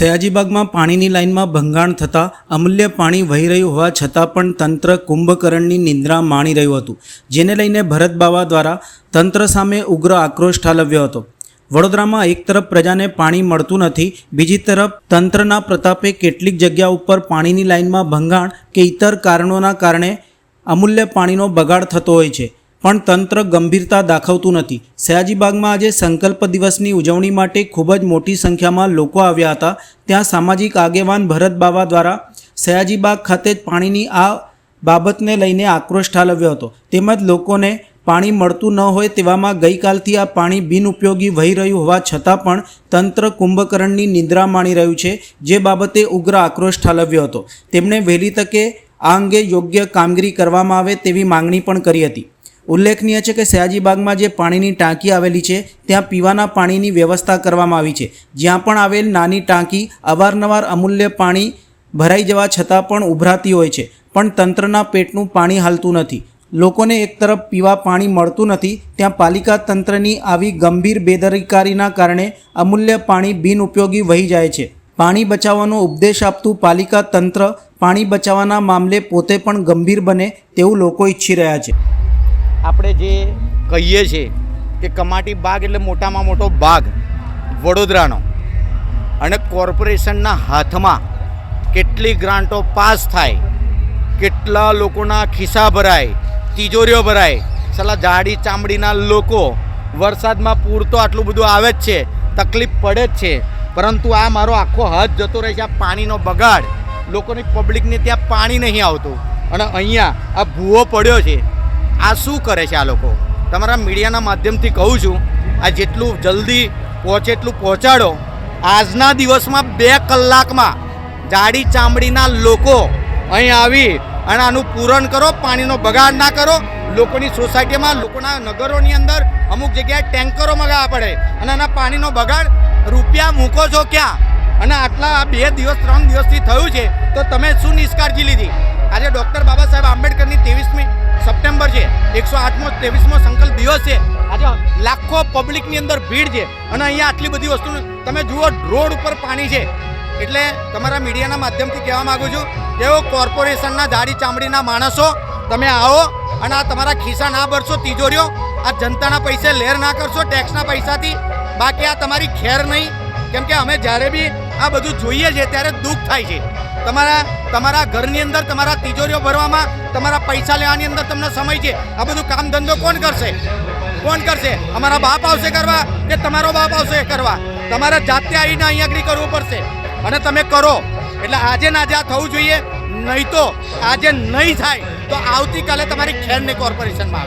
સયાજીબાગમાં પાણીની લાઇનમાં ભંગાણ થતાં અમૂલ્ય પાણી વહી રહ્યું હોવા છતાં પણ તંત્ર કુંભકરણની નિંદ્રા માણી રહ્યું હતું, જેને લઈને ભરત બાવા દ્વારા તંત્ર સામે ઉગ્ર આક્રોશ ઠાલવ્યો હતો. વડોદરામાં એક તરફ પ્રજાને પાણી મળતું નથી, બીજી તરફ તંત્રના પ્રતાપે કેટલીક જગ્યા ઉપર પાણીની લાઇનમાં ભંગાણ કે ઇતર કારણોના કારણે અમૂલ્ય પાણીનો બગાડ થતો હોય છે. પણ તંત્ર ગંભીરતા દાખવતું નથી. સયાજીબાગમાં આજે સંકલ્પ દિવસની ઉજવણી માટે ખૂબ જ મોટી સંખ્યામાં લોકો આવ્યા હતા. ત્યાં સામાજિક આગેવાન ભરત બાવા દ્વારા સયાજીબાગ ખાતે જ પાણીની આ બાબતને લઈને આક્રોશ ઠાલવ્યો હતો. તેમજ લોકોને પાણી મળતું ન હોય તેવામાં ગઈકાલથી આ પાણી બિનઉપયોગી વહી રહ્યું હોવા છતાં પણ તંત્ર કુંભકરણની નિંદ્રા માણી રહ્યું છે, જે બાબતે ઉગ્ર આક્રોશ ઠાલવ્યો હતો. તેમણે વહેલી તકે આ અંગે યોગ્ય કામગીરી કરવામાં આવે તેવી માંગણી પણ કરી હતી. ઉલ્લેખનીય છે કે સયાજીબાગમાં જે પાણીની ટાંકી આવેલી છે, ત્યાં પીવાના પાણીની વ્યવસ્થા કરવામાં આવી છે. જ્યાં પણ આવેલ નાની ટાંકી અવારનવાર અમૂલ્ય પાણી ભરાઈ જવા છતાં પણ ઉભરાતી હોય છે, પણ તંત્રના પેટનું પાણી હાલતું નથી. લોકોને એક તરફ પીવા પાણી મળતું નથી, ત્યાં પાલિકા તંત્રની આવી ગંભીર બેદરકારીના કારણે અમૂલ્ય પાણી બિનઉપયોગી વહી જાય છે. પાણી બચાવવાનો ઉપદેશ આપતું પાલિકા તંત્ર પાણી બચાવવાના મામલે પોતે પણ ગંભીર બને તેવું લોકો ઈચ્છી રહ્યા છે. આપણે જે કહીએ છીએ કે કમાટી બાગ એટલે મોટામાં મોટો બાગ, વડોદરાનો. અને કોર્પોરેશનના હાથમાં કેટલી ગ્રાન્ટો પાસ થાય, કેટલા લોકોના ખિસ્સા ભરાય, તિજોરીઓ ભરાય, સલા જાડી ચામડીના લોકો વરસાદમાં પૂરતો આટલું બધું આવે જ છે, તકલીફ પડે જ છે, પરંતુ આ મારો આખો હાથ જતો રહે છે આ પાણીનો બગાડ. લોકોની પબ્લિકને ત્યાં પાણી નહીં આવતું. અને અહીંયા આ ભૂવો પડ્યો છે. આ શું કરે છે આ લોકો? તમારા મીડિયાના માધ્યમથી કહું છું, આ જેટલું જલ્દી પહોંચે એટલું પહોંચાડો. આજના દિવસમાં બે કલાકમાં જાડી ચામડીના લોકો અહીં આવી અને આનું પૂરણ કરો, પાણીનો બગાડ ના કરો. લોકોની સોસાયટીમાં, લોકોના નગરોની અંદર અમુક જગ્યાએ ટેન્કરો મગાવવા પડે અને આના પાણીનો બગાડ રૂપિયા મૂકો છો ક્યાં? અને આટલા બે દિવસ, ત્રણ દિવસથી થયું છે, તો તમે શું નિષ્કાળજી લીધી? એકસો આઠમો ત્રેવીસમો સંકલ્પ દિવસ છે. આજે લાખો પબ્લિકની અંદર ભીડ છે. અને અહીંયા આટલી બધી વસ્તુ તમે જુઓ રોડ ઉપર પાણી છે. એટલે તમારા મીડિયાના માધ્યમથી કહેવા માગું છું એવો કોર્પોરેશનના જાડી ચામડીના માણસો તમે આવો અને આ તમારા ખિસ્સા ના ભરશો તિજોરીઓ. આ જનતાના પૈસે લેર ના કરશો ટેક્સના પૈસાથી. બાકી આ તમારી ખેર નહીં. કેમ કે અમે જ્યારે બી આ બધું જોઈએ છીએ ત્યારે દુઃખ થાય છે. તમારા તમારા ઘરની અંદર તમારા તિજોરીઓ ભરવામાં તમારા પૈસા લેવાની અંદર તમને સમય છે. આ બધું કામ ધંધો કોણ કરશે? કોણ કરશે? અમારા બાપ આવશે કરવા કે તમારો બાપ આવશે કરવા? તમારે જાતે આવીને અહીં આગળ કરવું પડશે. અને તમે કરો. એટલે આજે ના આજે આ થવું જોઈએ. નહીં તો આજે નહીં થાય. તો આવતીકાલે તમારી ખેડની કોર્પોરેશનમાં